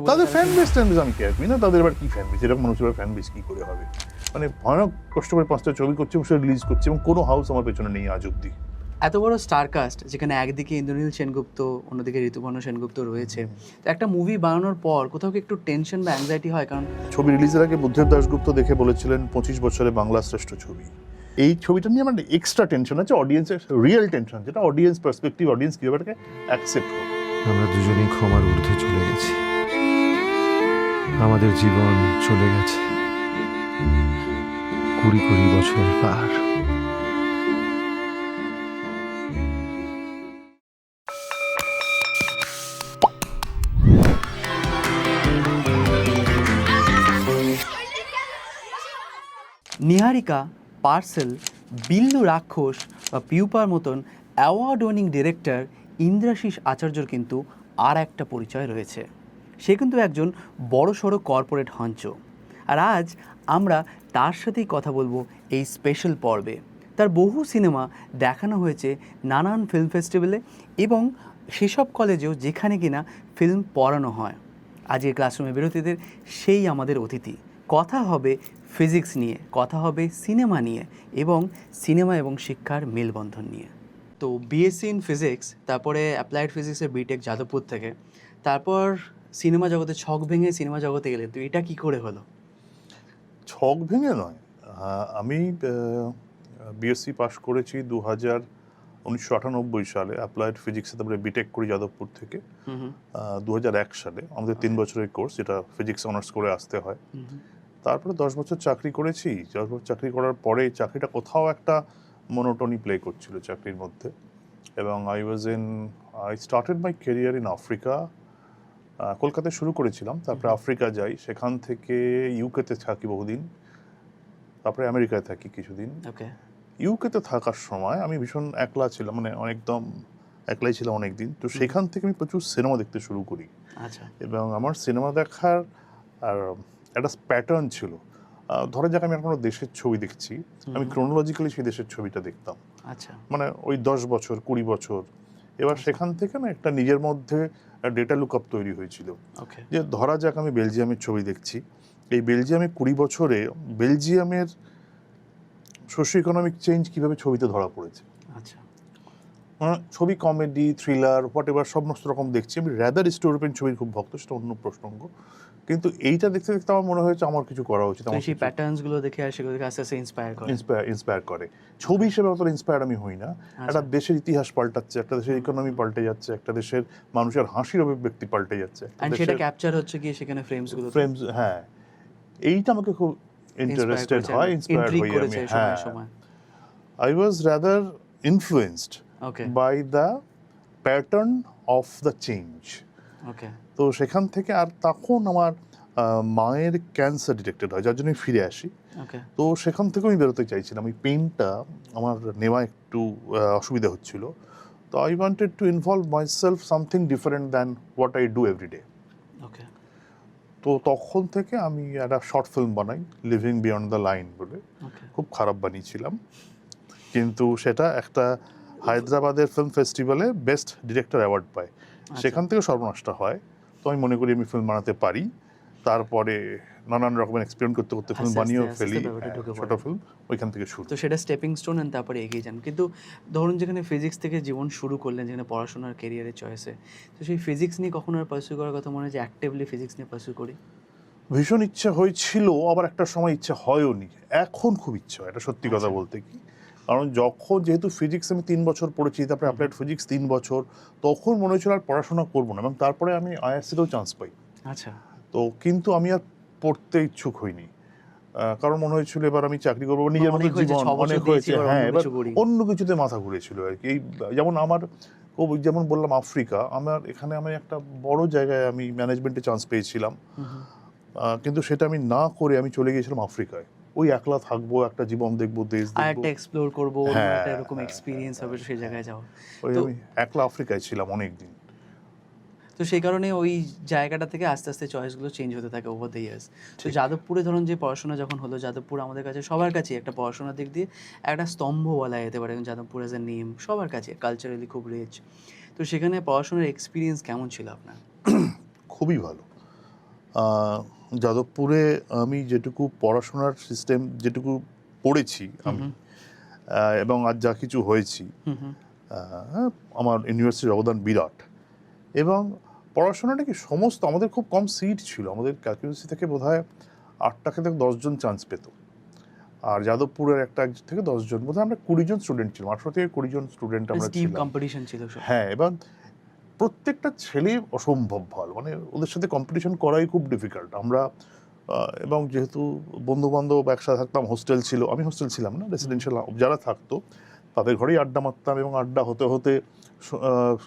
বলে তাদের fan base tan base আমি কেয়ার করি না তাদের এবার কি ফ্যান বেস এরকম মানুষের ফ্যান বেস কি করে হবে। মানে ভয়ানক কষ্ট করে পাঁচটা ছবি করছে এবং সেটা রিলিজ করছে এবং কোনো হাউস আমার পেছনে নেই আজ অব্দি এত বড় স্টার কাস্ট যেখানে একদিকে ইন্দ্রনীল সেনগুপ্ত অন্যদিকে ঋতুপর্ণ সেনগুপ্ত রয়েছে। তো একটা মুভি বানানোর পর কোথাও কি একটু টেনশন বা অ্যাংজাইটি হয়? কারণ ছবি রিলিজের আগে বুদ্ধেব দাশগুপ্ত দেখে বলেছিলেন পঁচিশ বছরে বাংলা শ্রেষ্ঠ ছবি। এই ছবিটা নিয়ে আমার এক্সট্রা টেনশন আছে অডিয়েন্সের রিয়েল টেনশন যেটা অডিয়েন্স পার্সপেক্টিভ অডিয়েন্স কীভাবে এটাকে অ্যাকসেপ্ট করবে। আমরা দুজনেই ক্ষমার ঊর্ধ্বে চলে গেছি। আমাদের জীবন চলে গেছে। কুড়ি কুড়ি বছরের পার। নিহারিকা, পার্সেল, বিল্লু রাক্ষস বা পিউপার মতন অ্যাওয়ার্ড উইনিং ডিরেক্টর ইন্দ্রাশিস আচার্যর কিন্তু আর একটা পরিচয় রয়েছে। সে কিন্তু একজন বড়সড় কর্পোরেট হঞ্চ আর আজ আমরা তার সাথেই কথা বলব এই স্পেশাল পর্বে। তার বহু সিনেমা দেখানো হয়েছে নানান ফিল্ম ফেস্টিভ্যালে এবং সেসব কলেজেও যেখানে কিনা ফিল্ম পড়ানো হয়। আজকের ক্লাসরুমে বিরতিদের সেই আমাদের অতিথি। কথা হবে ফিজিক্স নিয়ে, কথা হবে সিনেমা নিয়ে এবং সিনেমা এবং শিক্ষার মেলবন্ধন নিয়ে। তো বিএসসি ইন ফিজিক্স তারপরে অ্যাপ্লাইড ফিজিক্সের বিটেক যাদবপুর থেকে, তারপর সিনেমা জগতে ছক ভেঙে সিনেমা জগতে গেলেন তো এটা কি করে হলো? ছক ভেঙে নয়। আমি বিএসসি পাশ করেছি দু হাজার উনিশশো আটানব্বই সালে অ্যাপ্লাইড ফিজিক্সে তারপরে বিটেক করি যাদবপুর থেকে। দু এক সালে আমাদের তিন বছরের কোর্স যেটা ফিজিক্স অনার্স করে আসতে হয়। তারপরে দশ বছর চাকরি করেছি। দশ বছর চাকরি করার পরে চাকরিটা কোথাও একটা মনোটনি প্লে করছিল চাকরির মধ্যে। এবং I was in I started my career in Africa কলকাতায় শুরু করেছিলাম তারপরে আফ্রিকা যাই সেখান থেকে ইউকেতে থাকি বহুদিন তারপরে আমেরিকায় থাকি কিছুদিন। ওকে। ইউকেতে থাকার সময় আমি ভীষণ একলা ছিলাম মানে একদম একলাই ছিলাম অনেক দিন তো সেখান থেকে আমি প্রচুর সিনেমা দেখতে শুরু করি। আচ্ছা। এবং আমার সিনেমা দেখার আর একটা প্যাটার্ন ছিল ধরা যাক আমি কোনো দেশের ছবি দেখছি আমি ক্রোনোলজিক্যালি সেই দেশের ছবিটা দেখতাম। আচ্ছা। মানে ওই দশ বছর কুড়ি বছর এবার সেখান থেকে না একটা নিজের মধ্যে ডেটা লুকআপ তৈরি হয়েছিল। যে ধরা যাক আমি বেলজিয়ামের ছবি দেখছি। এই বেলজিয়ামে কুড়ি বছরে বেলজিয়ামের সোশ্যো ইকোনমিক চেঞ্জ কীভাবে ছবিতে ধরা পড়েছে? আচ্ছা। ছবি কমেডি থ্রিলার হোয়াট এভার সমস্ত রকম দেখছি। আমি র্যাদার ইস্ট ইউরোপিয়ান ছবির খুব ভক্ত সেটা অন্য প্রসঙ্গ। কিন্তু এইটা দেখতে দেখতে আমার মনে হয়েছে আমার কিছু করা উচিত আমার সেই প্যাটার্নসগুলো দেখে আর সেগুলো আস্তে আস্তে ইন্সপায়ার করে। ইন্সপায়ার ইন্সপায়ার করে। ছবি হিসেবে অত ইন্সপায়ার আমি হই না। একটা দেশের ইতিহাস পাল্টাচ্ছে একটা দেশের ইকোনমি পাল্টে যাচ্ছে একটা দেশের মানুষের হাসির অভিব্যক্তি পাল্টে যাচ্ছে সেটা ক্যাপচার হচ্ছে কি সেখানে ফ্রেমসগুলো ফ্রেমস হ্যাঁ। এইটা আমাকে খুব ইন্টারেস্টেড হয় ইন্সপায়ার হই আমি হ্যাঁ। সময়। সময় I was rather influenced okay by the pattern of the change okay তো সেখান থেকে আর তখন আমার মায়ের ক্যান্সার ডিটেক্টেড হয় যার জন্য ফিরে আসি। তো সেখান থেকেও আমি বেরোতে চাইছিলাম। ওই পেনটা আমার নেওয়া একটু অসুবিধা হচ্ছিল। তো I wanted to involve myself something different than what I do everyday okay তো তখন থেকে আমি একটা শর্ট ফিল্ম বানাই লিভিং বিয়ন্ড দ্য লাইন বলে। খুব খারাপ বানিয়েছিলাম। কিন্তু সেটা একটা হায়দ্রাবাদের ফিল্ম ফেস্টিভ্যালে বেস্ট ডিরেক্টর অ্যাওয়ার্ড পায়। সেখান থেকে সর্বনাশটা হয়। তো আমি মনে করি আমি ফিল্ম বানাতে পারি। তারপরে নানান রকমের এক্সপেরিমেন্ট করতে করতে ফিল্ম বানিয়েও ফেলি ছোট ফিল্ম ওইখান থেকে শুরু। তো সেটা স্টেপিং স্টোন এন্ড তারপরে এগিয়ে যান। কিন্তু ধরুন যেখানে ফিজিক্স থেকে জীবন শুরু করলেন যেখানে পড়াশোনার কেরিয়ারের চয়েসে তো সেই ফিজিক্স নিয়ে কখনো আর পার্সু করার কথা মনে হয় যে অ্যাক্টিভলি ফিজিক্স নিয়ে পার্সু করি? ভীষণ ইচ্ছা হয়েছিল আবার একটা সময় ইচ্ছা হয়ও নি এখন খুব ইচ্ছা হয় এটা সত্যি কথা আচ্ছা। বলতে কি? কারণ যখন যেহেতু ফিজিক্স আমি তিন বছর পড়েছি তারপরে অ্যাপ্লাইড ফিজিক্স তিন বছর তখন মনে হয়েছিল আর পড়াশোনা করব না এবং তারপরে আমি আইআরসিতেও চান্স পাই। আচ্ছা। তো কিন্তু আমি আর পড়তে ইচ্ছুক হইনি। কারণ মনে হয়েছিল এবার আমি চাকরি করব নিজের মতো জীবন অনেক হয়েছে হ্যাঁ অন্য এবার অন্য কিছুতে মাথা ঘুরেছিল আর কি। এই যেমন আমার ও যেমন বললাম আফ্রিকা আমার এখানে আমি একটা বড় জায়গায় আমি ম্যানেজমেন্টে চান্স পেয়েছিলাম। কিন্তু সেটা আমি না করে আমি চলে গিয়েছিলাম আফ্রিকায়। ওই একলা থাকব একটা জীবন দেখব দেশ দেখব একটা এক্সপ্লোর করব হ্যাঁ, একটা এরকম হ্যাঁ, এক্সপিরিয়েন্স হবে সেই জায়গায় যাওয়া ওই আমি একলা আফ্রিকায় ছিলাম অনেক দিন তো সেই কারণে ওই জায়গাটা থেকে আস্তে আস্তে চয়েসগুলো চেঞ্জ হতে থাকে ওভার দ্য ইয়ার্স তো যাদবপুরে ধরুন যে পড়াশোনা যখন হলো যাদবপুর আমাদের কাছে সবার কাছে একটা পড়াশোনার দিক দিয়ে একটা স্তম্ভ বলা যেতে পারে। যাদবপুর এজ এ নেম সবার কাছে কালচারালি খুব রিচ তো সেখানে পড়াশোনার এক্সপিরিয়েন্স কেমন ছিল আপনার? খুবই ভালো। যাদবপুরে আমি যেটুকু পড়াশোনার সিস্টেম যেটুকু পড়েছি আমি এবং আজ যা কিছু হয়েছি আমার ইউনিভার্সিটির অবদান বিরাট। এবং পড়াশোনাটা কি সমস্ত আমাদের খুব কম সিট ছিল। আমাদের ক্যালকুলেসি থেকে বোধ হয় আটটা থেকে দশজন চান্স পেত। আর যাদবপুরের একটা থেকে দশজন বোধ হয় আমরা কুড়িজন স্টুডেন্ট ছিলাম। আঠারো থেকে কুড়িজন স্টুডেন্ট আমরা ছিলাম। হ্যাঁ এবং প্রত্যেকটা ছেলে অসম্ভব ভালো। মানে ওদের সাথে কম্পিটিশন করাই খুব ডিফিকাল্ট আমরা এবং যেহেতু বন্ধু বান্ধব একসাথে থাকতাম হোস্টেল ছিল আমি হোস্টেল ছিলাম না রেসিডেন্সিয়াল যারা থাকতো তাদের ঘরেই আড্ডা মারতাম এবং আড্ডা হতে হতে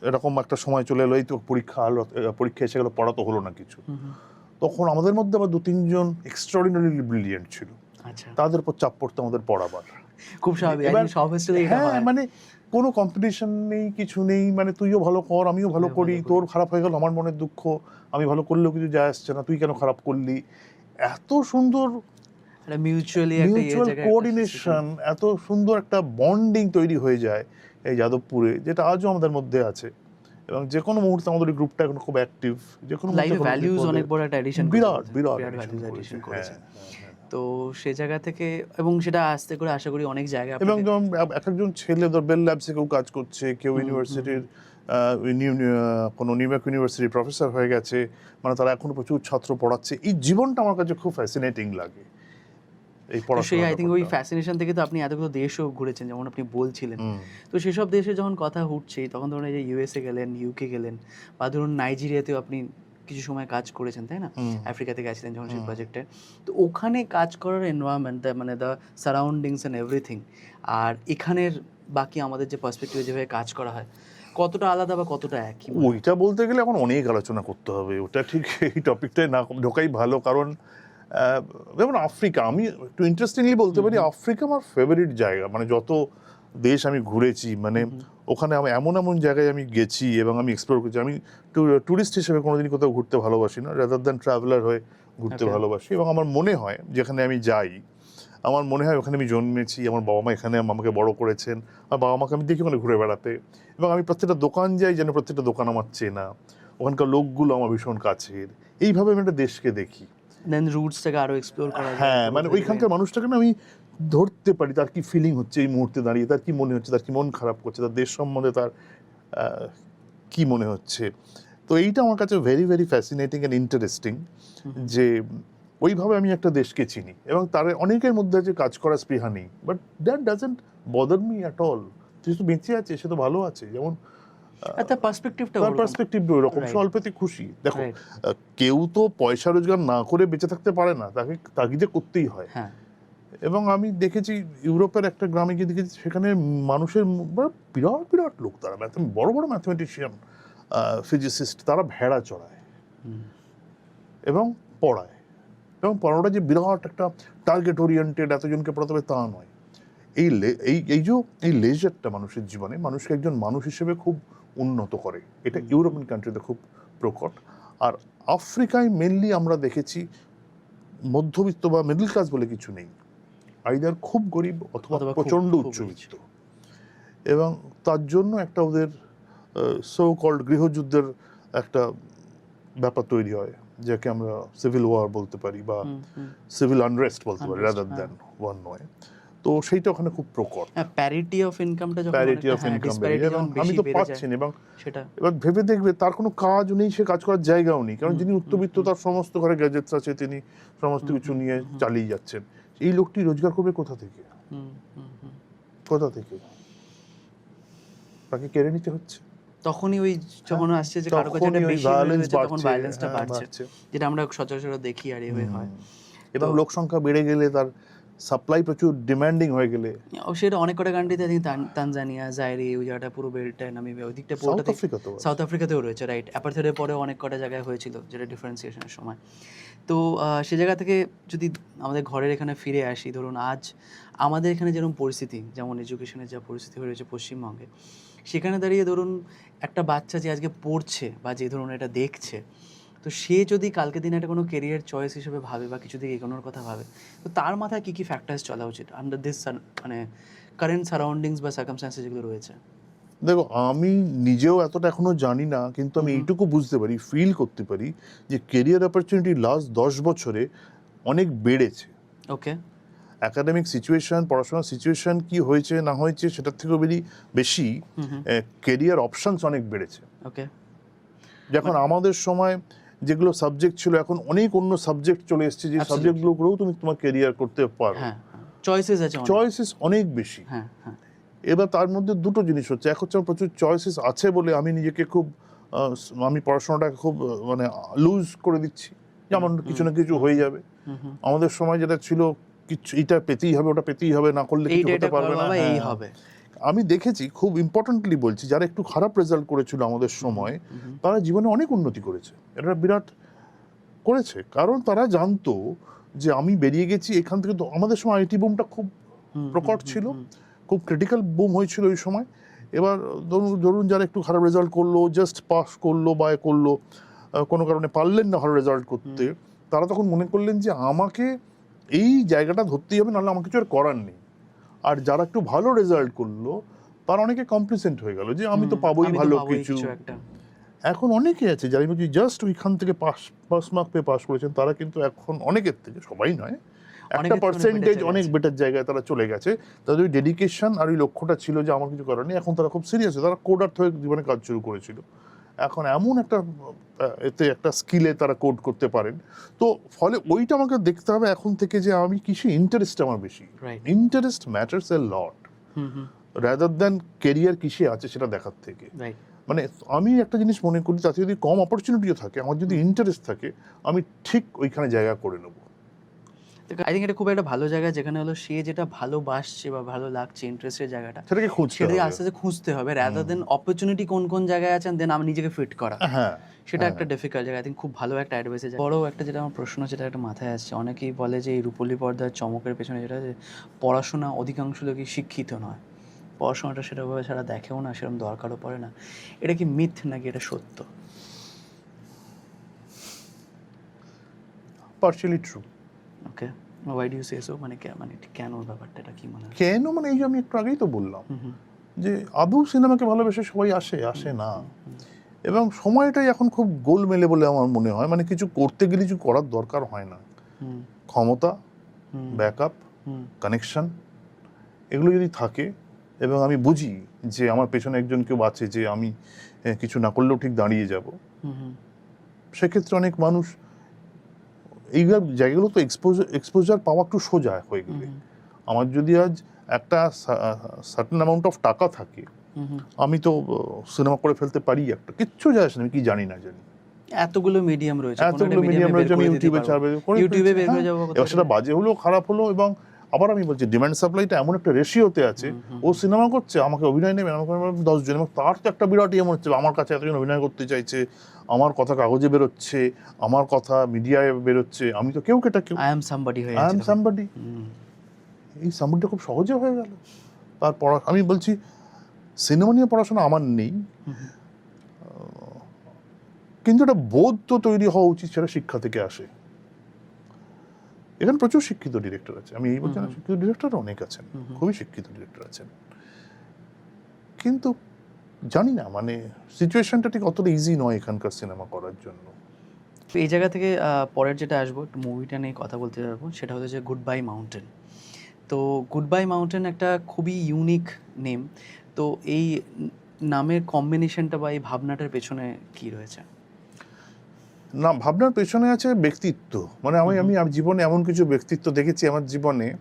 এরকম একটা সময় চলে এলো এই তো পরীক্ষা হলো, পরীক্ষা এসে গেলো পড়া তো হলো না কিছু। তখন আমাদের মধ্যে আবার দু তিনজন এক্সট্রাঅর্ডিনারি ব্রিলিয়েন্ট ছিল। আচ্ছা। তাদের উপর চাপ পড়তো আমাদের পড়াবার। খুব স্বাভাবিক হ্যাঁ। মানে কোনো কম্পিটিশন নেই কিছু নেই মানে তুইও ভালো কর আমিও ভালো করি তোর খারাপ হয়ে গেল আমার মনের দুঃখ আমি ভালো করলেও কিছু যায় আসছে না তুই কেন খারাপ করলি? এত সুন্দর একটা মিউচুয়ালি মিউচুয়াল কোঅর্ডিনেশন এত সুন্দর একটা বন্ডিং তৈরি হয়ে যায় এই যাদবপুরে যেটা আজও আমাদের মধ্যে আছে। এবং যে কোনো মুহূর্তে আমাদের গ্রুপটা এখন খুব অ্যাক্টিভ যে কোনো লাইফে মুহূর্তে কোনো ভ্যালিউজ অনেক বড় একটা এডিশন বিরাট বিরাট এডিশন করেছে। হ্যাঁ, হ্যাঁ, হ্যাঁ। তো সে জায়গা থেকে এবং সেটা আস্তে করে আশা করি অনেক জায়গা এবং এক- এক একজন ছেলে ধর বেল ল্যাবসে কেউ কাজ করছে কেউ ইউনিভার্সিটির কোনো নিউ ইয়র্ক ইউনিভার্সিটির প্রফেসর হয়ে গেছে মানে তারা এখনও প্রচুর ছাত্র পড়াচ্ছে। এই জীবনটা আমার কাছে খুব ফ্যাসিনেটিং লাগে এই সেই আই থিঙ্ক ওই ফ্যাসিনেশন থেকে তো আপনি এতগুলো দেশও ঘুরেছেন যেমন আপনি বলছিলেন। তো সেসব দেশে যখন কথা উঠছে তখন ধরুন এই যে ইউএসএ গেলেন ইউকে গেলেন বা ধরুন নাইজেরিয়াতেও আপনি কিছু সময় কাজ করেছেন তাই না? আফ্রিকাতে গেছিলেন যখন সেই প্রজেক্টে তো ওখানে কাজ করার এনভায়রনমেন্ট মানে দ্য সারাউন্ডিংস অ্যান্ড এভরিথিং আর এখানের বাকি আমাদের যে পার্সপেক্টিভে যেভাবে কাজ করা হয় কতটা আলাদা বা কতটা একই ওইটা বলতে গেলে এখন অনেক আলোচনা করতে হবে ওটা ঠিক এই টপিকটায় না ঢোকাই ভালো কারণ যেমন আফ্রিকা আমি একটু ইন্টারেস্টিংলি বলতে পারি আফ্রিকা আমার ফেভারিট জায়গা মানে যত দেশ আমি ঘুরেছি মানে ওখানে আমি এমন এমন জায়গায় আমি গেছি এবং আমি এক্সপ্লোর করছি। আমি ট্যুরিস্ট হিসেবে কোনোদিন কোথাও ঘুরতে ভালোবাসি না। রাদার দ্যান ট্রাভেলার হয়ে ঘুরতে ভালোবাসি এবং আমার মনে হয় যেখানে আমি যাই আমার মনে হয় ওখানে আমি জন্মেছি আমার বাবা মা এখানে আমাকে বড় করেছেন আমার বাবা মাকে আমি দেখি ওখানে ঘুরে বেড়াতে এবং আমি প্রত্যেকটা দোকান যাই যেন প্রত্যেকটা দোকান আমার চেনা। ওখানকার লোকগুলো আমার ভীষণ কাছের। এইভাবে আমি একটা দেশকে দেখি। দেন রুটস থেকে আরও এক্সপ্লোর করা হ্যাঁ মানে ওইখানকার মানুষটাকে না আমি ধরতে পারি তার কি ফিলিং হচ্ছে এই মুহূর্তে দাঁড়িয়ে তার কি মনে হচ্ছে তার কি মন খারাপ করছে তার দেশ সম্বন্ধে তার কি মনে হচ্ছে? তো এইটা আমার কাছে very very fascinating and interesting যে ওইভাবে আমি একটা দেশকে চিনি এবং তার অনেকের মধ্যে আছে কাজ করার স্পৃহা নেই but that doesn't bother me at all সে তো বেঁচে আছে সে তো ভালো আছে যেমন আর তার পার্সপেক্টিভটা তার পার্সপেক্টিভ ওরকম Right. সে অল্পতে খুশি। দেখো কেউ তো পয়সা রোজগার না করে বেঁচে থাকতে পারে না তাকে তাগিদে করতেই হয়। হ্যাঁ। এবং আমি দেখেছি ইউরোপের একটা গ্রামে গিয়ে দেখেছি সেখানে মানুষের বিরাট বিরাট লোক তারা বড় বড় ম্যাথমেটিশিয়ান ফিজিসিস্ট তারা ভেড়া চড়ায় এবং পড়ায়। এবং পড়ানোটা যে বিরাট একটা টার্গেট ওরিয়েন্টেড এতজনকে পড়াতে হবে তা নয়। এই এই এই যে এই লেজারটা মানুষের জীবনে মানুষকে একজন মানুষ হিসেবে খুব উন্নত করে। এটা ইউরোপিয়ান কান্ট্রিতে খুব প্রকট। আর আফ্রিকায় মেনলি আমরা দেখেছি মধ্যবিত্ত বা মিডল ক্লাস বলে কিছু নেই। আইদার খুব গরিব অথবা খুব উচ্চবিত্ত। এবং তার জন্য একটা ওদের সো কল্ড গৃহযুদ্ধের একটা ব্যাপার তৈরি হয় যাকে আমরা সিভিল ওয়ার বলতে পারি বা। সিভিল আনরেস্ট বলতে পারি রাদার। দ্যান ওয়ান নয়। তো সেইটা ওখানে খুব প্রকট। প্যারিটি অফ ইনকামটা যখন প্যারিটি অফ ইনকাম আমি তো পাচ্ছি না এবং সেটা। এবার ভেবে দেখবে তার কোনো কাজ নেই সে কাজ করার জায়গাও নেই। কারণ যিনি উত্তবিত্ত তার সমস্ত ঘরে গ্যাজেটস আছে তিনি সমস্ত কিছু নিয়ে চালিয়ে যাচ্ছেন। এই লোকটি রোজগার করবে কোথা থেকে। কোথা থেকে? তাকে কেড়ে নিতে হচ্ছে। তখনই ওই যখন আসছে যে কারও কাছে একটা বেশি হয়ে তখন ভায়োলেন্সটা হ্যাঁ, বাড়ছে। যেটা আমরা সচরাচর দেখি আর এভাবে হয়। এবং লোক সংখ্যা বেড়ে গেলে তার সাপ্লাই প্রচুর ডিমান্ডিং হয়ে গেলে। সেটা অনেক কটা কান্ট্রিতে আই তানজানিয়া জাইরি ওই জায়গাটা পুরো বেল্টটা নামিবিয়া ওই দিকটা সাউথ পুরোটাতে সাউথ আফ্রিকাতেও রয়েছে রাইট অ্যাপারথেডের পরে অনেক কটা জায়গায় হয়েছিল যেটা ডিফারেন্সিয়েশনের সময়। তো সে জায়গা থেকে যদি আমাদের ঘরের এখানে ফিরে আসি, ধরুন আজ আমাদের এখানে যেরকম পরিস্থিতি, যেমন এডুকেশনের যা পরিস্থিতি হয়ে রয়েছে পশ্চিমবঙ্গে, সেখানে দাঁড়িয়ে ধরুন একটা বাচ্চা যে আজকে পড়ছে বা যে ধরুন এটা দেখছে, তো সে যদি কালকে দিনে একটা কোনো কেরিয়ার চয়েস হিসেবে ভাবে বা কিছু দিকে এগোনোর কথা ভাবে, তো তার মাথায় কী কী ফ্যাক্টার্স চলা উচিত আন্ডার দিস মানে কারেন্ট সারাউন্ডিংস বা সার্কামস্টান্সেস যেগুলো রয়েছে? দেখো আমি নিজেও এতটা এখনও জানি না কিন্তু আমি এইটুকু বুঝতে পারি ফিল করতে পারি যে কেরিয়ার অপরচুনিটি লাস্ট দশ বছরে অনেক বেড়েছে। ওকে একাডেমিক সিচুয়েশন পড়াশোনার সিচুয়েশন কি হয়েছে না হয়েছে সেটার থেকেও বেশি কেরিয়ার অপশনস অনেক বেড়েছে। ওকে যখন আমাদের সময় যেগুলো সাবজেক্ট ছিল এখন অনেক অন্য সাবজেক্ট চলে এসেছে যে. সাবজেক্টগুলো করেও তুমি তোমার কেরিয়ার করতে পারো। হ্যাঁ চয়েসেস আছে চয়েসেস অনেক বেশি। হ্যাঁ হ্যাঁ। এবার তার মধ্যে দুটো জিনিস হচ্ছে। এক হচ্ছে আমার প্রচুর চয়েসেস আছে বলে আমি নিজেকে খুব আমি পড়াশোনাটাকে খুব মানে লুজ করে দিচ্ছি। যেমন কিছু না কিছু হয়ে যাবে। আমাদের সময় যেটা ছিল কিছু এটা পেতেই হবে ওটা পেতেই হবে না করলে কিছু হতে পারবে না। এই হ্যাঁ। হবে। আমি দেখেছি খুব ইম্পর্টেন্টলি বলছি যারা একটু খারাপ রেজাল্ট করেছিল আমাদের সময় তারা জীবনে অনেক উন্নতি করেছে। এটা বিরাট করেছে। কারণ তারা জানতো যে আমি বেরিয়ে গেছি এখান থেকে তো আমাদের সময় আইটি বুমটা খুব প্রকট ছিল। খুব ক্রিটিক্যাল বুম হয়েছিল ওই সময়। এবার ধরুন ধরুন যারা একটু খারাপ রেজাল্ট করল জাস্ট পাস করল বা করল কোনো কারণে পারলেন না ভালো রেজাল্ট করতে তারা তখন মনে করলেন যে আমাকে এই জায়গাটা ধরতেই হবে নাহলে আমার কিছু আর করার নেই। আর যারা একটু ভালো রেজাল্ট করল তারা অনেকে কমপ্লিসেন্ট হয়ে গেল যে আমি তো পাবোই ভালো কিছু। এখন অনেকে আছে যারা জাস্ট ওইখান থেকে পাস পাস মার্ক পেয়ে পাস করেছেন তারা কিন্তু এখন অনেকের থেকে সবাই নয় একটা অনেকের থেকে অনেক পার্সেন্টেজ অনেক বেটার জায়গায় তারা চলে গেছে। তাদের ওই ডেডিকেশন আর ওই লক্ষ্যটা ছিল যে আমার কিছু করার নেই। এখন তারা খুব সিরিয়াস তারা কোডার হয়ে জীবনে কাজ শুরু করেছিল। এখন এমন একটা এতে একটা স্কিলে তারা কোড করতে পারেন। তো ফলে ওইটা আমাকে দেখতে হবে এখন থেকে যে আমি কিসে ইন্টারেস্ট আমার বেশি। Interest matters a lot rather than career কিসে আছে সেটা দেখার থেকে। মানে আমি একটা জিনিস মনে করি তাতে যদি কম অপরচুনিটিও থাকে আমার যদি ইন্টারেস্ট থাকে আমি ঠিক ওইখানে জায়গা করে নেব। আই থিঙ্ক এটা খুব একটা ভালো জায়গা যেখানে হলো সে যেটা ভালোবাসছে বা ভালো লাগছে ইন্টারেস্টের জায়গাটা সেটাকে খুঁজতে সেটাকে আস্তে আস্তে খুঁজতে হবে রাদার দেন অপরচুনিটি কোন কোন জায়গায় আছে দেন আমি নিজেকে ফিট করা। হ্যাঁ সেটা একটা ডিফিকাল্ট জায়গা। আই থিঙ্ক খুব ভালো একটা অ্যাডভাইস বড় একটা যেটা আমার প্রশ্ন যেটা একটা মাথায় আসছে। অনেকেই বলে যে এই রূপলি পর্দার চমকের পেছনে যেটা যে পড়াশোনা অধিকাংশ লোকই শিক্ষিত নয়। পড়াশোনাটা সেরকমভাবে ছাড়া দেখেও না সেরকম দরকারও পড়ে না। এটা কি মিথ নাকি এটা সত্য? Partially true okay why do say so মানে মানে কেন ব্যাপারটা? এটা কি মনে হয়? কেন মানে এই যে আমি একটু আগেই তো বললাম যে আদৌ সিনেমাকে ভালোবেসে সবাই আসে? আসে না। এবং সময়টাই এখন খুব গোল মেলে বলে আমার মনে হয়। মানে কিছু করতে গেলে কিছু করার দরকার হয় না। ক্ষমতা ব্যাকআপ কানেকশন এগুলো যদি থাকে এবং আমি বুঝি যে আমার পেছনে একজন কেউ আছে যে আমি কিছু না করলেও ঠিক দাঁড়িয়ে যাব। সেক্ষেত্রে অনেক মানুষ এইগুলো জায়গাগুলো তো এক্সপোজার এক্সপোজার পাওয়া একটু সোজা হয়ে গেলে। আমার যদি আজ একটা সার্টেন অ্যামাউন্ট অফ টাকা থাকে আমি তো সিনেমা করে ফেলতে পারি একটা। কিচ্ছু যায় আমি কি জানি না জানি। এতগুলো মিডিয়াম রয়েছে এতগুলো মিডিয়াম রয়েছে আমি ইউটিউবে ছাড়বে ইউটিউবে বের হয়ে। যাব যাব সেটা বাজে হলো খারাপ হলো এবং আবার আমি বলছি ডিমান্ড সাপ্লাইটা এমন একটা রেশিওতে আছে ও সিনেমা করছে আমাকে অভিনয় নেবে আমাকে দশ জন এবং তার তো একটা বিরাট ইয়ে মনে হচ্ছে আমার কাছে এতজন অভিনয় করতে চাইছে আমার কথা কাগজে বেরোচ্ছে আমার কথা মিডিয়ায় বেরোচ্ছে আমি তো কেউ কেটা কেউ আই এম সামবডি হয়ে আই এম সামবাডি এই সামবাডিটা খুব সহজে হয়ে গেল। তার পড়া আমি বলছি সিনেমা নিয়ে পড়াশোনা আমার নেই। কিন্তু একটা বোধ তো তৈরি হওয়া উচিত সেটা শিক্ষা থেকে আসে। এখানে প্রচুর শিক্ষিত ডিরেক্টর আছে। আমি এই বলছি না শিক্ষিত ডিরেক্টর অনেক আছেন খুবই শিক্ষিত ডিরেক্টর আছেন। কিন্তু জানি না মানে সিচুয়েশনটা ঠিক অতটা ইজি নয় এখানকার সিনেমা করার জন্য। তো এই জায়গা থেকে পরের যেটা আসব মুভিটা নিয়ে কথা বলতে পারব সেটা হচ্ছে গুড বাই মাউন্টেন তো গুড বাই মাউন্টেন একটা খুবই ইউনিক নেম তো এই নামের কম্বিনেশনটা বা এই ভাবনাটার পেছনে কি রয়েছে? না ভাবনার পেছনে আছে ব্যক্তিত্ব। মানে আমি আমি জীবনে এমন কিছু ব্যক্তিত্ব দেখেছি আমার জীবনে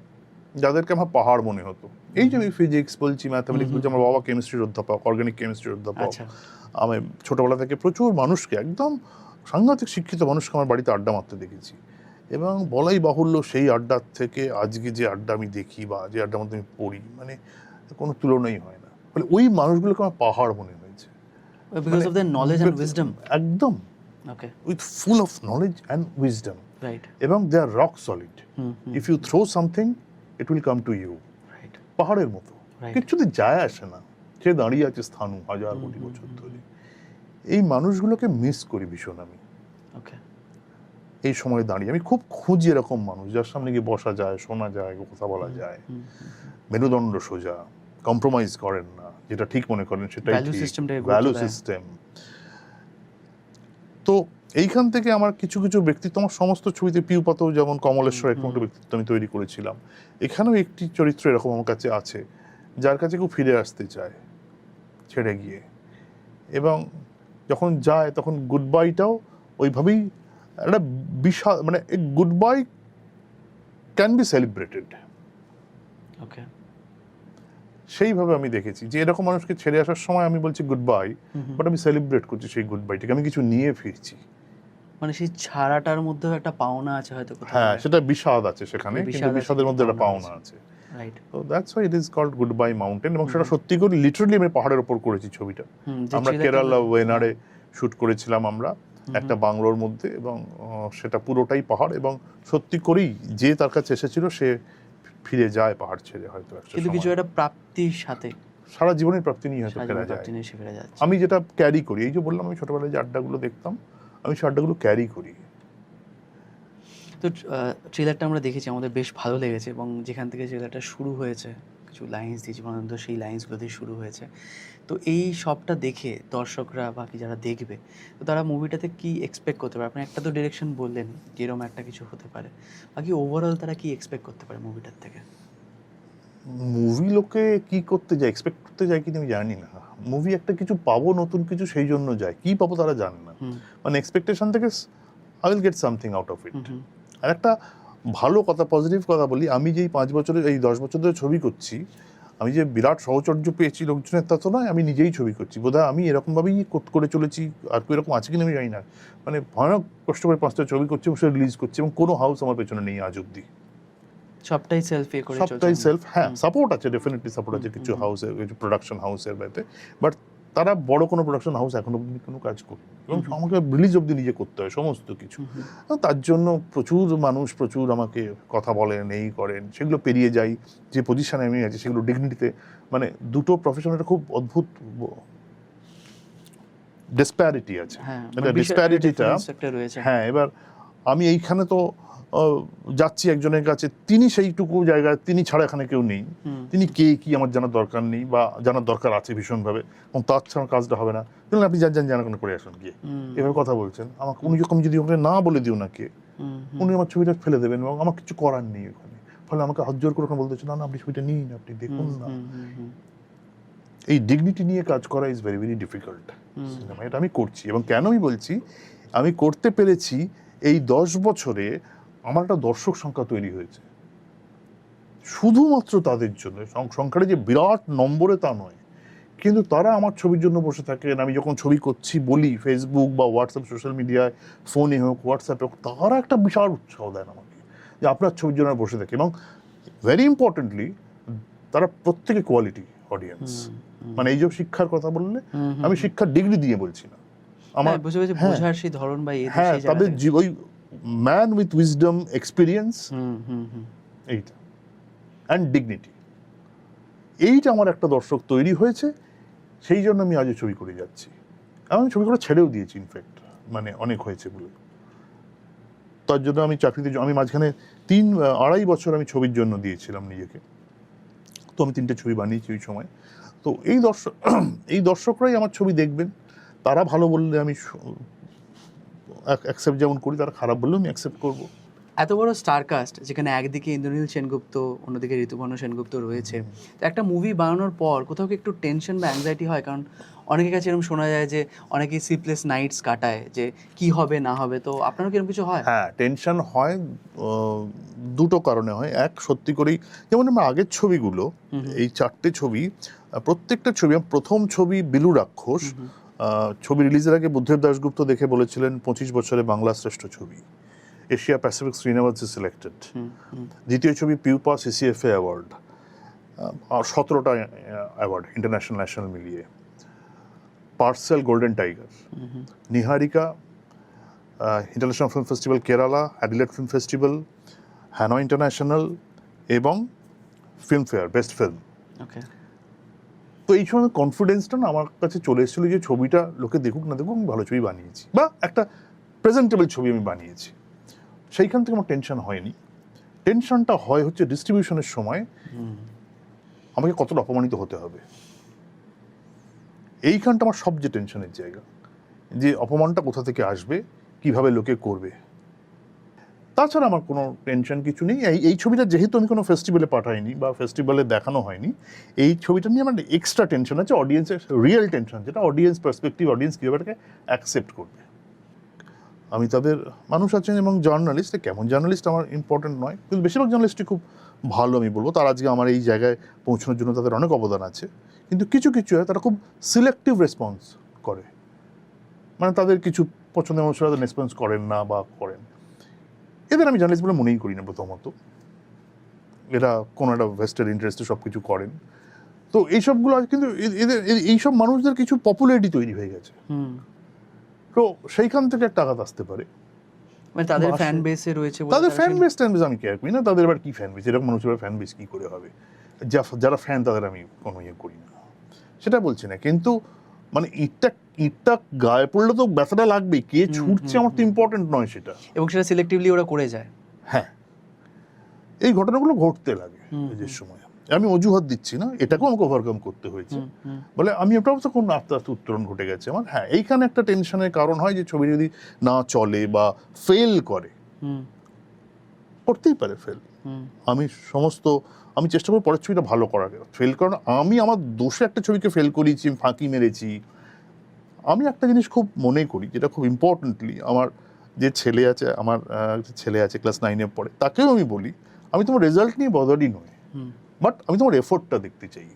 যাদেরকে আমার পাহাড় মনে হতো। এই যে আমি ফিজিক্স বলছি ম্যাথামেটিক্স বলছি আমার বাবা কেমিস্ট্রির অধ্যাপক অর্গানিক কেমিস্ট্রির অধ্যাপক। আচ্ছা। আমি ছোটবেলা থেকে প্রচুর মানুষকে একদম সাংঘাতিক শিক্ষিত মানুষকে আমার বাড়িতে আড্ডা মারতে দেখেছি। এবং বলাই বাহুল্য সেই আড্ডার থেকে আজকে যে আড্ডা আমি দেখি বা যে আড্ডার মধ্যে আমি পড়ি মানে কোনো তুলনাই হয় না। ফলে ওই মানুষগুলোকে আমার পাহাড় মনে হয়েছে। উইজডম একদম। Okay with full of knowledge and wisdom right এবং আর rock solid hmm if you throw something it will come to you right পাহাড়ের মতো। Right. কিচ্ছুতে যায় আসে না। সে দাঁড়িয়ে আছে স্থানু হাজার কোটি বছর ধরে। এই মানুষগুলোকে মিস করি ভীষণ আমি। ওকে এই সময় দাঁড়িয়ে আমি খুব খুঁজি এরকম মানুষ যার সামনে গিয়ে বসা যায় শোনা যায় কথা বলা যায়। মেরুদণ্ড সোজা কম্প্রোমাইজ করেন না। যেটা ঠিক মনে করেন সেটাই ভ্যালু সিস্টেম তো এইখান থেকে আমার কিছু কিছু ব্যক্তিত্ব আমার সমস্ত ছবিতে পিউপাতেও যেমন কমলেশ্বর এরকম একটা ব্যক্তিত্ব আমি তৈরি করেছিলাম। এখানেও একটি চরিত্র এরকম আমার কাছে আছে যার কাছে কেউ ফিরে আসতে চায় ছেড়ে গিয়ে। এবং যখন যায় তখন গুড বাইটাও ওইভাবেই একটা বিশাল মানে goodbye can be celebrated okay সেইভাবে আমি দেখেছি যে এরকম মানুষকে ছেড়ে আসার সময় আমি বলছি গুড বাই বাট আমি সেলিব্রেট করছি সেই গুড বাইটাকে আমি কিছু নিয়ে ফিরছি। মানে সেই ছাড়াটার মধ্যেও একটা পাওনা আছে হয়তো হ্যাঁ সেটা বিষাদ আছে সেখানে কিন্তু বিষাদের মধ্যে একটা পাওনা আছে। রাইট তো that's why it is called goodbye mountain এবং সেটা সত্যি করে লিটারালি আমি পাহাড়ের করেছি ছবিটা। আমরা কেরালা ওয়েনারে শুট করেছিলাম আমরা একটা বাংলোর মধ্যে এবং সেটা পুরোটাই পাহাড় এবং সত্যি করেই যে তার কাছে এসেছিল সে ফিরে যায় পাহাড় ছেড়ে হয়তো একটা কিন্তু কিছু একটা প্রাপ্তির সাথে সারা জীবনের প্রাপ্তি নিয়ে হয়তো ফেরা যায়। আমি যেটা ক্যারি করি এই যে বললাম আমি ছোটবেলায় যে আড্ডাগুলো দেখতাম আমি সেই আড্ডাগুলো ক্যারি করি। তো ট্রেলারটা আমরা দেখেছি আমাদের বেশ ভালো লেগেছে এবং যেখান থেকে ট্রেলারটা শুরু হয়েছে। কিছু লাইন্স দিয়ে জীবনানন্দ সেই লাইন্সগুলো দিয়ে শুরু হয়েছে। তো এই সবটা দেখে দর্শকরা বাকি যারা দেখবে তো তারা মুভিটাতে কি এক্সপেক্ট করতে পারে? আপনি একটা তো ডিরেকশন বললেন যে এরকম একটা কিছু হতে পারে। বাকি ওভারঅল তারা কি এক্সপেক্ট করতে পারে মুভিটার থেকে? মুভি লোকে কি করতে যায় এক্সপেক্ট করতে যায় কিন্তু আমি জানি না। মুভি একটা কিছু পাবো নতুন কিছু সেই জন্য যায়। কি পাবো তারা জানে না। মানে এক্সপেকটেশন থেকে I will get something out of it আর একটা ভালো কথা পজিটিভ কথা বলি আমি যেই পাঁচ বছরের এই দশ বছর ধরে ছবি করছি আমি যে বিরাট সহচর্য পেয়েছি লোকজনের তা তো নয় আমি নিজেই ছবি করছি। বোধহয় আমি এরকমভাবেই কোট- করে চলেছি আর কেউ এরকম আছে কিনা আমি জানি না। মানে ভয়ানক কষ্ট করে পাঁচটা ছবি করছি এবং সেটা রিলিজ করছি এবং কোনো হাউস আমার পেছনে নেই আজ অব্দি সবটাই সেলফ করে সবটাই সেলফ হ্যাঁ সাপোর্ট আছে ডেফিনেটলি সাপোর্ট আছে কিছু হাউসের কিছু প্রোডাকশন হাউসের ব্যাপারে বাট তারা বড় কোনো প্রোডাকশন হাউস এখন অব্দি কোনো কাজ করে এবং আমাকে রিলিজ অব্দি নিজে করতে হয় সমস্ত কিছু। তার জন্য প্রচুর মানুষ প্রচুর আমাকে কথা বলেন এই করেন সেগুলো পেরিয়ে যাই। যে পজিশনে আমি আছি সেগুলো ডিগনিটিতে মানে দুটো প্রফেশনের খুব অদ্ভুত ডিসপ্যারিটি আছে। হ্যাঁ এটা ডিসপ্যারিটিটা হ্যাঁ এবার আমি এইখানে তো যাচ্ছি একজনের কাছে তিনি সেইটুকু জায়গায় তিনি ছাড়া এখানে কেউ নেই। তিনি কে কি আমার জানার দরকার নেই বা জানার দরকার আছে ভীষণভাবে এবং তার ছাড়া কাজটা হবে না। তাহলে আপনি যান যান জানা কোনো করে আসুন গিয়ে। এভাবে কথা বলছেন। আমাকে উনি যখন যদি ওখানে না বলে দিও হুম হুম। উনি আমার ছবিটা ফেলে দেবেন এবং আমার কিছু করার নেই ওখানে। ফলে আমাকে হাত জোর করে ওখানে বলতে না না আপনি ছবিটা নিন আপনি দেখুন না। এই ডিগনিটি নিয়ে কাজ করা is very very difficult. Cinema এটা আমি করছি। এবং কেন আমি বলছি আমি করতে পেরেছি এই দশ বছরে আমার একটা দর্শক সংখ্যা তৈরি হয়েছে। শুধুমাত্র তাদের জন্য সংখ্যাটা যে বিরাট নম্বরে তা নয়। কিন্তু তারা আমার ছবির জন্য বসে থাকেন। আমি যখন ছবি করছি বলি ফেসবুক বা হোয়াটসঅ্যাপ সোশ্যাল মিডিয়ায় ফোনে হোক হোয়াটসঅ্যাপে হোক তারা একটা বিশাল উৎসাহ দেন আমাকে যে আপনার ছবির জন্য বসে থাকে। এবং ভেরি ইম্পর্টেন্টলি তারা প্রত্যেকে কোয়ালিটি অডিয়েন্স মানে এই যে শিক্ষার কথা বললে আমি শিক্ষার ডিগ্রি দিয়ে বলছি না। আমার হ্যাঁ, হ্যাঁ। বোঝার সেই ধরন বা হ্যাঁ তাদের ওই ম্যান উইথ উইজডম এক্সপিরিয়েন্স এইটা। অ্যান্ড ডিগনিটি এইটা আমার একটা দর্শক তৈরি হয়েছে সেই জন্য আমি আজও ছবি করে যাচ্ছি। আমি ছবি করে ছেড়েও দিয়েছি ইনফ্যাক্ট মানে অনেক হয়েছে বলে। তার জন্য আমি চাকরিতে আমি মাঝখানে তিন আড়াই বছর আমি ছবির জন্য দিয়েছিলাম নিজেকে। তো আমি তিনটে ছবি বানিয়েছি ওই সময়। তো এই দর্শক এই দর্শকরাই আমার ছবি দেখবেন। তারা ভালো বললে আমি অ্যাকসেপ্ট যেমন করি তারা খারাপ বললেও আমি অ্যাকসেপ্ট করব। এত বড় স্টার কাস্ট যেখানে একদিকে ইন্দ্রনীল সেনগুপ্ত অন্যদিকে ঋতুপর্ণ সেনগুপ্ত রয়েছে। তো একটা মুভি বানানোর পর কোথাও কি একটু টেনশন বা অ্যাংজাইটি হয়? কারণ অনেকের কাছে এরকম শোনা যায় যে অনেকেই স্লিপলেস নাইটস কাটায় যে কি হবে না হবে। তো আপনারও কি এরকম কিছু হয়? হ্যাঁ টেনশন হয় দুটো কারণে হয়। এক সত্যি করেই যেমন আমার আগের ছবিগুলো। এই চারটে ছবি প্রত্যেকটা ছবি আমার প্রথম ছবি বিলু রাক্ষস ছবি রিলিজের আগে বুদ্ধদেব দাশগুপ্ত দেখে বলেছিলেন পঁচিশ বছরে বাংলা শ্রেষ্ঠ ছবি। এশিয়া প্যাসিফিক শ্রীনিবাস সিলেক্টেড। Hmm hmm. দ্বিতীয় ছবি পিউপা সিসিএফএ অ্যাওয়ার্ড। আর সতেরোটা অ্যাওয়ার্ড ইন্টারন্যাশনাল ন্যাশনাল মিলিয়ে। Parcel golden tiger. Niharika international film festival Kerala Adelaide film festival Hanoi international এবং ফিল্মফেয়ার বেস্ট ফিল্ম। ওকে তো এই সময় কনফিডেন্সটা না আমার কাছে চলে এসেছিল যে ছবিটা লোকে দেখুক না দেখুক আমি ভালো ছবি বানিয়েছি। বা একটা প্রেজেন্টেবল ছবি আমি বানিয়েছি। সেইখান থেকে আমার টেনশন হয়নি। টেনশনটা হয় হচ্ছে ডিস্ট্রিবিউশনের সময়। আমাকে কতটা অপমানিত হতে হবে? এইখানটা আমার সবচেয়ে টেনশনের জায়গা। যে অপমানটা কোথা থেকে আসবে? কীভাবে লোকে করবে? তাছাড়া আমার কোনো টেনশন কিছু নেই। এই এই ছবিটা যেহেতু আমি কোনো ফেস্টিভ্যালে পাঠাইনি বা ফেস্টিভ্যালে দেখানো হয়নি, এই ছবিটা নিয়ে আমার এক্সট্রা টেনশন আছে অডিয়েন্সের রিয়েল টেনশন যেটা অডিয়েন্স পার্সপেক্টিভ অডিয়েন্স কীভাবে এটাকে অ্যাকসেপ্ট করবে। আমি তাদের মানুষ আছেন এবং জার্নালিস্ট কেমন জার্নালিস্ট আমার ইম্পর্টেন্ট নয়, কিন্তু বেশিরভাগ জার্নালিস্টই খুব ভালো আমি বলব। তারা আজকে আমার এই জায়গায় পৌঁছানোর জন্য তাদের অনেক অবদান আছে, কিন্তু কিছু কিছু হয় তারা খুব সিলেক্টিভ রেসপন্স করে। মানে তাদের কিছু পছন্দের মানুষরা রেসপন্স করেন না বা করেন এদের আমি জার্নালিস্ট বলে মনেই করি না প্রথমত। এরা কোনো একটা ভেস্টেড ইন্টারেস্টে সব কিছু করেন। তো এইসবগুলো কিন্তু এদের এইসব মানুষদের কিছু পপুলারিটি তৈরি হয়ে গেছে। তো সেইখান থেকে একটা আঘাত আসতে পারে। মানে তাদের ফ্যান বেসে রয়েছে তাদের ফ্যান বেস ট্যান বেস আমি কেয়ার করি না। তাদের এবার কি ফ্যান বেস এরকম মানুষের ফ্যান বেস কি করে হবে? যা- যারা ফ্যান তাদের আমি কোনো ইয়ে করি না। সেটা বলছি না। কিন্তু মানে ইটটা ইটটা গায়ে পড়লে তো ব্যথাটা লাগবেই। কে ছুটছে আমার তো ইম্পর্টেন্ট নয় সেটা। এবং সেটা সিলেক্টিভলি ওরা করে যায়। হ্যাঁ। এই ঘটনাগুলো ঘটতে লাগে নিজের সময়। আমি অজুহাত দিচ্ছি না এটাকেও আমাকে ওভারকাম করতে হয়েছে। বলে আমি ওটাও তো কোন আস্তে আস্তে উত্তরণ ঘটে গেছে আমার। হ্যাঁ এইখানে একটা টেনশনের কারণ হয় যে ছবি যদি না চলে বা ফেল করে। করতেই পারে ফেল আমি সমস্ত আমি চেষ্টা করি পরের ছবিটা ভালো করার। ফেল কারণ আমি আমার দোষে একটা ছবিকে ফেল করিয়েছি ফাঁকি মেরেছি। আমি একটা জিনিস খুব মনে করি যেটা খুব ইম্পর্টেন্টলি আমার যে ছেলে আছে আমার ছেলে আছে ক্লাস নাইনে পড়ে তাকেও আমি বলি আমি তোমার রেজাল্ট নিয়ে বদরই নয় বাট আমি তোমার এফোর্টটা দেখতে চাই।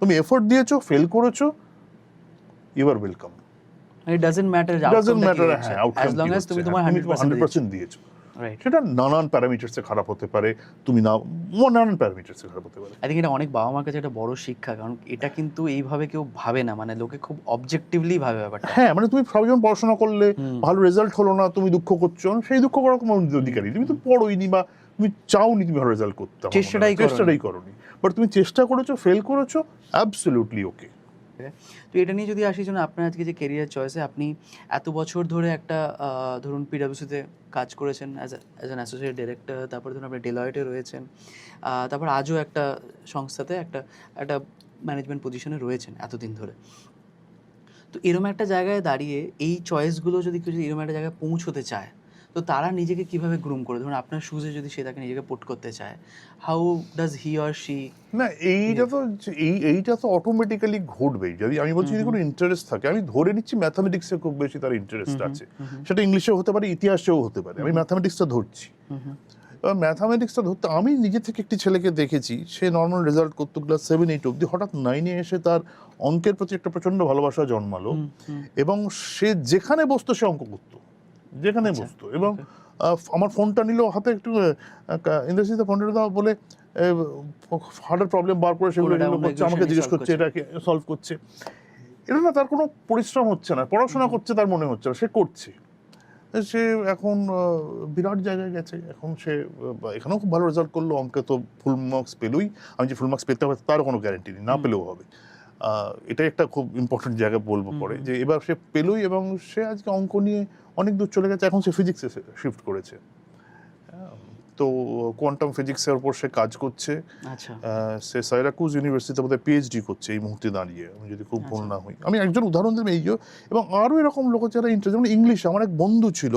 তুমি এফোর্ট দিয়েছ ফেল করেছ you are welcome it matter doesn't কি ম্যাটার হ্যাঁ As long as তুমি তোমার হান্ড্রেড 100% দিয়েছ। সেটা নানান প্যারামিটার্সে খারাপ হতে পারে তুমি না নানান প্যারামিটার্সে খারাপ হতে পারে। আই থিঙ্ক এটা অনেক বাবা মার কাছে একটা বড় শিক্ষা কারণ এটা কিন্তু এইভাবে কেউ ভাবে না মানে লোকে খুব অবজেক্টিভলি ভাবে ব্যাপারটা। হ্যাঁ মানে তুমি সবাই যখন পড়াশোনা করলে ভালো রেজাল্ট হলো না তুমি দুঃখ করছ সেই দুঃখ করার কোনো অধিকারী তুমি তো পড়োইনি বা তুমি চাওনি তুমি ভালো রেজাল্ট করতে। চেষ্টাটাই। চেষ্টাটাই করোনি। বাট তুমি চেষ্টা করেছ ফেল করেছ অ্যাবসলিউটলি ওকে তো এটা নিয়ে যদি আসি যেন আপনার আজকে যে কেরিয়ার চয়েসে আপনি এত বছর ধরে একটা ধরুন পিডাব্লিউসিতে কাজ করেছেন as as an associate director তারপর ধরুন আপনি ডেলয়েটে রয়েছেন তারপর আজও একটা সংস্থাতে একটা একটা ম্যানেজমেন্ট পজিশনে রয়েছেন এতদিন ধরে। তো এরম একটা জায়গায় দাঁড়িয়ে এই চয়েসগুলো যদি কেউ এরম একটা জায়গায় পৌঁছতে চায় তো তারা নিজেকে কীভাবে গ্রুম করে? ধরুন আপনার শুজে যদি সে তাকে নিজেকে পুট করতে চায় how does he or she না এইটা তো এই এইটা তো অটোমেটিক্যালি ঘটবেই। যদি আমি বলছি যদি কোনো ইন্টারেস্ট থাকে আমি ধরে নিচ্ছি ম্যাথামেটিক্সে খুব বেশি তার ইন্টারেস্ট আছে। সেটা ইংলিশেও হতে পারে ইতিহাসেও হতে পারে। আমি ম্যাথামেটিক্সটা ধরছি। এবার ম্যাথামেটিক্সটা ধরতে আমি নিজে থেকে একটি ছেলেকে দেখেছি সে নর্মাল রেজাল্ট করতো ক্লাস সেভেন এইট অব্দি হঠাৎ নাইনে এসে তার অঙ্কের প্রতি একটা প্রচণ্ড ভালোবাসা জন্মালো এবং সে যেখানে বসতো সে অঙ্ক করতো। যেখানে আচ্ছা, বসতো। এবং আমার ফোনটা নিল হাতে একটু ইন্ডাস্ট্রিতে ফোনটা দাও বলে হার্টের প্রবলেম বার করে সেগুলো করছে আমাকে জিজ্ঞেস করছে। এটাকে সলভ করছে। এটা না তার কোনো পরিশ্রম হচ্ছে না পড়াশোনা করছে তার মনে হচ্ছে না সে করছে। সে এখন বিরাট জায়গায় গেছে এখন সে এখানেও খুব ভালো রেজাল্ট করল অঙ্কে তো ফুল মার্কস পেলোই। আমি যে ফুল মার্কস পেতে হবে তারও কোনো গ্যারেন্টি নেই না পেলেও হবে। এটা একটা খুব ইম্পর্টেন্ট জায়গা বলব পরে যে এবার সে পেলোই এবং সে আজকে অঙ্ক নিয়ে অনেক দূর চলে গেছে এখন সে ফিজিক্সে শিফট করেছে। তো কোয়ান্টাম ফিজিক্সের উপর সে কাজ করছে। আচ্ছা। সে সাইরাকুজ ইউনিভার্সিটিতে বোধহয় পিএইচডি করছে এই মুহূর্তে দাঁড়িয়ে। আমি যদি খুব ভুল আচ্ছা। না হই। আমি একজন উদাহরণ দিলাম এই যে এবং আরও এরকম লোক যারা ইন্টারেস্ট যেমন ইংলিশ আমার এক বন্ধু ছিল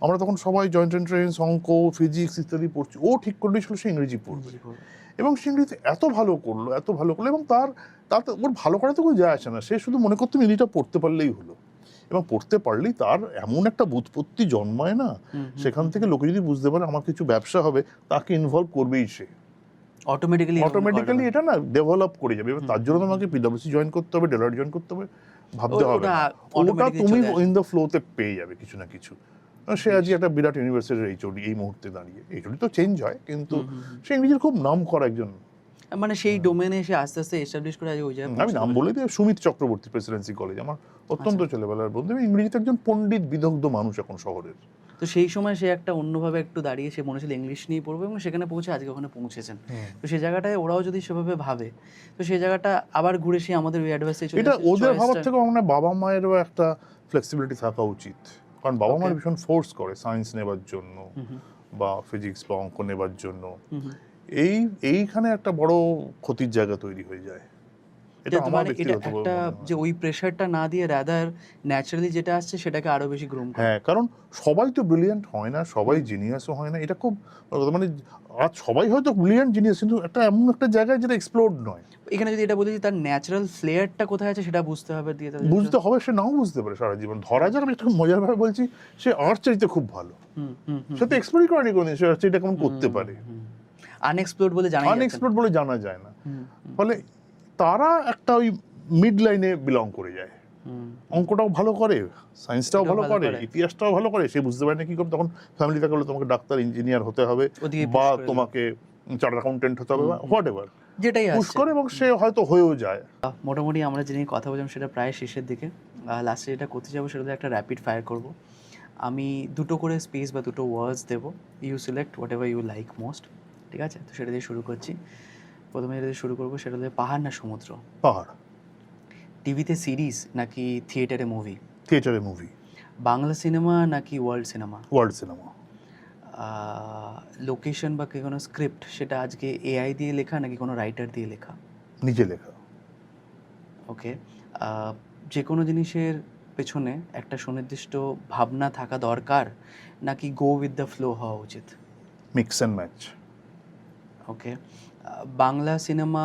আমরা তখন সবাই জয়েন্ট এন্ট্রেন্স অঙ্ক ফিজিক্স ইত্যাদি পড়ছি। ও ঠিক করলেই ছিল সে ইংরেজি পড়বে। এবং সে ইংরেজিতে এত ভালো করল এত ভালো করল এবং তার তাতে ওর ভালো করাতে কোনো যায় আসে না। সে শুধু মনে করতো ইংরেজিটা পড়তে পারলেই হলো। এবং পড়তে পারলেই তার এমন একটা বুৎপত্তি জন্মায় না সেখান থেকে লোকে যদি বুঝতে পারে আমার কিছু ব্যবসা হবে তাকে ইনভলভ করবেই সে। অটোমেটিক্যালি অটোমেটিক্যালি এটা না ডেভেলপ করে যাবে। এবার তার জন্য তোমাকে পিডব্লিউসি জয়েন করতে হবে ডেলার জয়েন করতে হবে ভাবতে হবে ওটা তুমি ইন দ্য ফ্লোতে পেয়ে যাবে কিছু না কিছু। সে আজকে একটা বিরাট ইউনিভার্সিটির এইচওডি এই মুহূর্তে দাঁড়িয়ে। এইচওডি তো চেঞ্জ হয় কিন্তু সে ইংরেজির খুব নাম করা একজন। মানে সেই ডোমেনে এসে আস্তে আস্তে এস্টাবলিশ করে আজ ওই জায়গায় আমি নাম বলে দিই সুমিত চক্রবর্তী প্রেসিডেন্সি কলেজ আমার অত্যন্ত আচ্ছা। ছেলেবেলার বন্ধু এবং ইংরেজিতে একজন পণ্ডিত বিদগ্ধ মানুষ এখন শহরের। তো সেই সময় সে একটা অন্যভাবে একটু দাঁড়িয়ে সে মনে ছিল ইংলিশ নিয়ে পড়বে এবং সেখানে পৌঁছে আজকে ওখানে পৌঁছেছেন। তো সেই জায়গাটায় ওরাও যদি সেভাবে ভাবে তো সেই জায়গাটা আবার ঘুরে সে আমাদের ওই অ্যাডভাইসে চলে এটা ওদের ভাবার থেকে আমার মনে বাবা মায়েরও একটা ফ্লেক্সিবিলিটি থাকা উচিত। কারণ বাবা মায়ের ভীষণ ফোর্স করে সায়েন্স নেবার জন্য বা ফিজিক্স বা অঙ্ক নেবার জন্য। এই এইখানে একটা বড় ক্ষতির জায়গা তৈরি হয়ে যায়। এটা আমার ব্যক্তিগত একটা যে ওই প্রেশারটা না দিয়ে রাদার ন্যাচারালি যেটা আসছে সেটাকে আরও বেশি গ্রুম হ্যাঁ কারণ সবাই তো ব্রিলিয়ান্ট হয় না সবাই জিনিয়াসও হয় না। এটা খুব মানে আজ সবাই হয়তো ব্রিলিয়ান্ট জিনিয়াস কিন্তু একটা এমন একটা জায়গায় যেটা এক্সপ্লোর নয়। এখানে যদি এটা বলি যে তার ন্যাচারাল ফ্লেয়ারটা কোথায় আছে সেটা বুঝতে হবে দিয়ে বুঝতে হবে সে নাও বুঝতে পারে সারা জীবন। ধরা যাক আমি একটা মজার ভাবে বলছি সে আর্ট চাইতে খুব ভালো। হুম হুম হুম সে তো এক্সপ্লোরই করেনি কোনদিন সে আর্ট এটা কেমন করতে পারে। আনএক্সপ্লোর্ড বলে জানা আনএক্সপ্লোর বলে জানা যায় না। ফলে তারা একটা ওই মিড লাইনে বিলং করে যায়। অঙ্কটাও ভালো করে সায়েন্সটাও ভালো করে। ইতিহাসটাও ভালো করে সে বুঝতে পারে না কি করে তখন ফ্যামিলি থেকে তোমাকে ডাক্তার ইঞ্জিনিয়ার হতে হবে বা তোমাকে চার্টার অ্যাকাউন্টেন্ট হতে হবে বা হোয়াট এভার যেটাই পুশ করে এবং সে হয়তো হয়েও যায়। মোটামুটি আমরা যে নিয়ে কথা বললাম সেটা প্রায় শেষের দিকে। লাস্টে যেটা করতে যাব সেটা একটা র্যাপিড ফায়ার করব। আমি দুটো করে স্পেস বা দুটো ওয়ার্ডস দেবো। You select whatever you like most ঠিক আছে? তো সেটা দিয়ে শুরু করছি। প্রথমে যেটা শুরু করব সেটা হলো পাহাড় না সমুদ্র? পাহাড়। টিভিতে সিরিজ নাকি থিয়েটারে মুভি? থিয়েটারে মুভি। বাংলা সিনেমা নাকি world cinema? World cinema. Location বা কি কোনো স্ক্রিপ্ট সেটা আজকে এআই দিয়ে লেখা নাকি কোনো রাইটার দিয়ে লেখা? নিজে লেখা। ওকে যে কোনো জিনিসের পেছনে একটা সুনির্দিষ্ট ভাবনা থাকা দরকার নাকি গো উইথ দ্য ফ্লো হওয়া উচিত? Mix and match okay Bangla cinema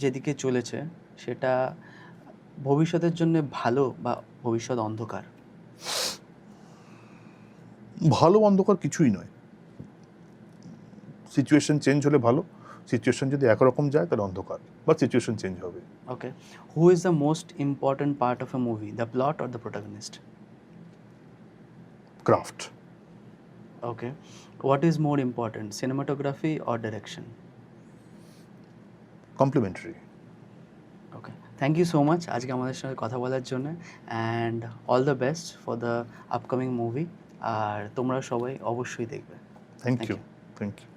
যেদিকে চলেছে সেটা ভবিষ্যতের জন্য ভালো বা ভবিষ্যৎ অন্ধকার? ভালো অন্ধকার কিছুই নয়। সিচুয়েশন চেঞ্জ হলে ভালো সিচুয়েশন যদি একরকম যায় তাহলে অন্ধকার বা সিচুয়েশন চেঞ্জ হবে। Okay who is the most important part of a movie the plot or the protagonist craft okay what is more important, cinematography or direction? Complementary. Okay. Thank you so much আজকে আমাদের সঙ্গে কথা বলার জন্য and all the best for the upcoming movie আর তোমরা সবাই অবশ্যই দেখবে থ্যাংক ইউ থ্যাংক ইউ